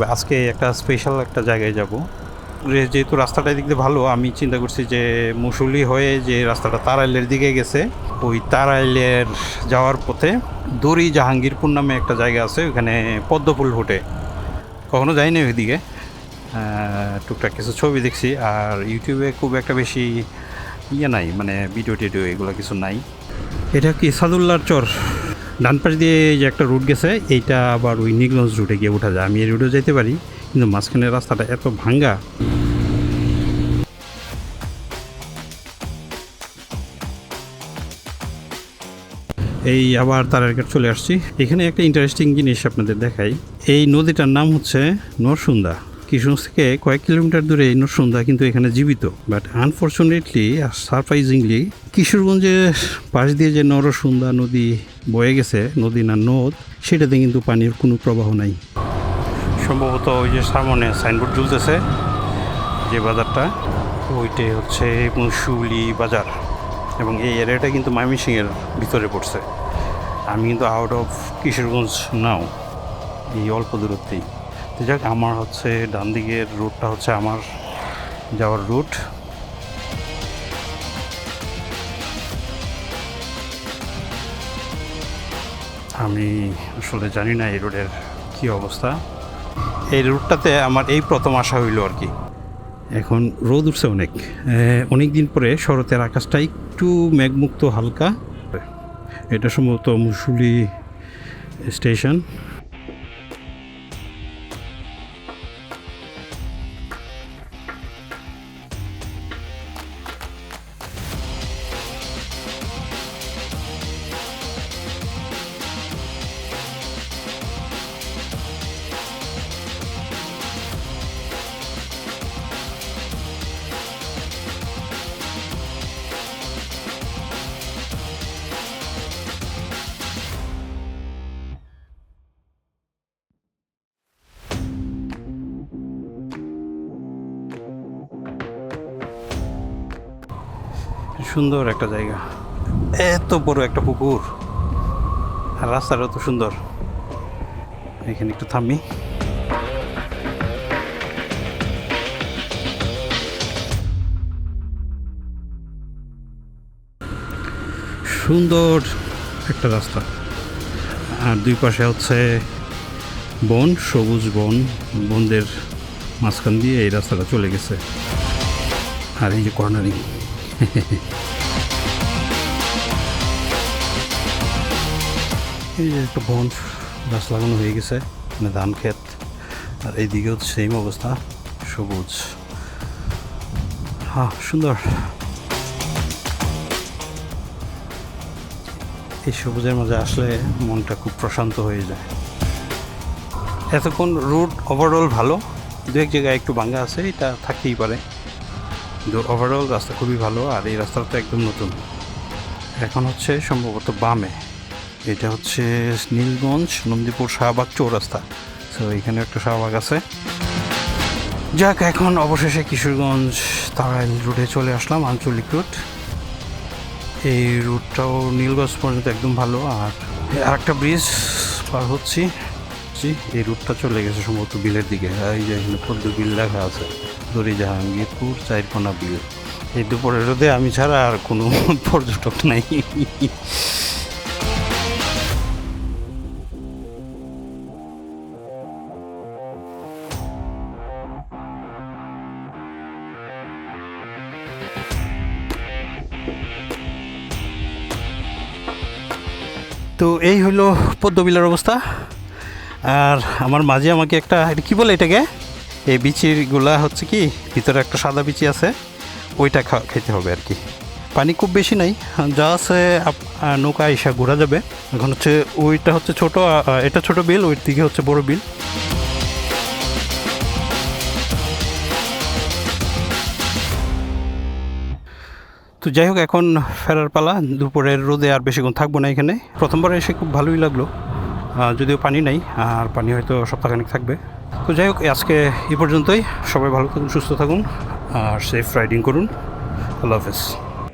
তবে আজকে একটা স্পেশাল একটা জায়গায় যাব। যেহেতু রাস্তাটা এদিক দিয়ে ভালো, আমি চিন্তা করছি যে মুসুলি হয়ে যে রাস্তাটা তারাইলের দিকে গেছে, ওই তারাইলের যাওয়ার পথে দড়ি জাহাঙ্গীরপুর নামে একটা জায়গা আছে ওখানে পদ্মফুল ফুটে। কখনো যাইনি ওইদিকে। টুকটাক কিছু ছবি দেখছি, আর ইউটিউবে খুব একটা বেশি ইয়ে নাই মানে ভিডিও টিডিও এগুলো কিছু নাই। এটা কি সাদুল্লার চর? ডান পাশ দিয়ে যে একটা রুট গেছে, এইটা আবার ওই নিগলঞ্জ রুটে গিয়ে ওঠা যায়। আমি এই রুটে যেতে পারি, কিন্তু মাঝখানের রাস্তাটা এত ভাঙ্গা। এই আবার তারের কাছে চলে আসছি। এখানে একটা ইন্টারেস্টিং জিনিস আপনাদের দেখাই। এই নদীটার নাম হচ্ছে নরসুন্দা। কিশোরগঞ্জ থেকে কয়েক কিলোমিটার দূরে এই নরসুন্দা কিন্তু এখানে জীবিত। বাট আনফর্চুনেটলি আর সারপ্রাইজিংলি কিশোরগঞ্জের পাশ দিয়ে যে নরসুন্দা নদী বয়ে গেছে, নদী না নদ, সেটাতে কিন্তু পানির কোনো প্রবাহ নাই। সম্ভবত ওই যে সামনে সাইনবোর্ড ঝুলতেছে যে বাজারটা, ওইটাই হচ্ছে মুসুলি বাজার। এবং এই এরিয়াটা কিন্তু ময়মনসিংহের ভিতরে পড়ছে। আমি কিন্তু আউট অফ কিশোরগঞ্জ নাও এই অল্প দূরত্বেই। যাক, আমার হচ্ছে ডান দিকের রুটটা হচ্ছে আমার যাওয়ার রুট আমি আসলে জানি না এই রোডের কী অবস্থা। এই রুটটাতে আমার এই প্রথম আসা হইল আর কি। এখন রোদ উঠছে অনেক। অনেক দিন পরে শরতের আকাশটা একটু মেঘমুক্ত হালকা। এটা সম্ভবত মুসুলি স্টেশন। সুন্দর একটা জায়গা। এত বড় একটা পুকুর। আর রাস্তাটা তো সুন্দর। এখানে একটু থামি সুন্দর একটা রাস্তা। আর দুই পাশে হচ্ছে বন, সবুজ বন। বনদের মাঝখান দিয়ে এই রাস্তাটা চলে গেছে। আর এই যে কর্নারিং। এই যে একটা বন গাছ লাগানো হয়ে গেছে মানে ধান ক্ষেত, আর এইদিকেও সেম অবস্থা, সবুজ। হ্যাঁ সুন্দর। এই সবুজের মাঝে আসলে মনটা খুব প্রশান্ত হয়ে যায়। এতক্ষণ রুট ওভারঅল ভালো দু এক জায়গায় একটু ভাঙ্গা আছে, এটা থাকতেই পারে। কিন্তু ওভারঅল রাস্তা খুবই ভালো আর এই রাস্তাটা একদম নতুন। এখন হচ্ছে সম্ভবত বামে। এটা হচ্ছে নীলগঞ্জ নন্দীপুর শাহবাগ চৌরাস্তা। তো এখানে একটা শাহবাগ আছে। যাক, এখন অবশেষে কিশোরগঞ্জ তারাইল রুটে চলে আসলাম, আঞ্চলিক রুট এই রুটটাও নীলগঞ্জ পর্যন্ত একদম ভালো। আর আরেকটা ব্রিজ পার হচ্ছি। জি, এই রুটটা চলে গেছে সম্ভবত বিলের দিকে। আর এই যে এখানে পদ্ম বিল লেখা আছে দড়ি জাহাঙ্গীরপুর চাইরকোনা বিল। এই দুপুরের রোদে আমি ছাড়া আর কোনো পর্যটক নাই। তো এই হলো পদ্মবিলার অবস্থা। আর আমার মাঝে আমাকে একটা, এটা কী বলে এটাকে? এই বিচিরগুলা হচ্ছে কি, ভিতরে একটা সাদা বিচি আছে, ওইটা খেতে হবে আর কি। পানি খুব বেশি নাই, যা আছে নৌকা এসা ঘোরা যাবে। এখন হচ্ছে ওইটা হচ্ছে ছোট এটা ছোট বিল ওই দিকে হচ্ছে বড় বিল। তো যাই হোক, এখন ফেরার পালা, দুপুরের রোদে আর বেশিক্ষণ থাকব না এখানে। প্রথমবার এসে খুব ভালোই লাগল। যদিও পানি নাই, আর পানি হয়তো সপ্তাহখানেক থাকবে। তো যাই হোক, আজকে এ পর্যন্তই। সবাই ভালো থাকুন, সুস্থ থাকুন, আর সেফ রাইডিং করুন। আল্লাহ হাফেজ।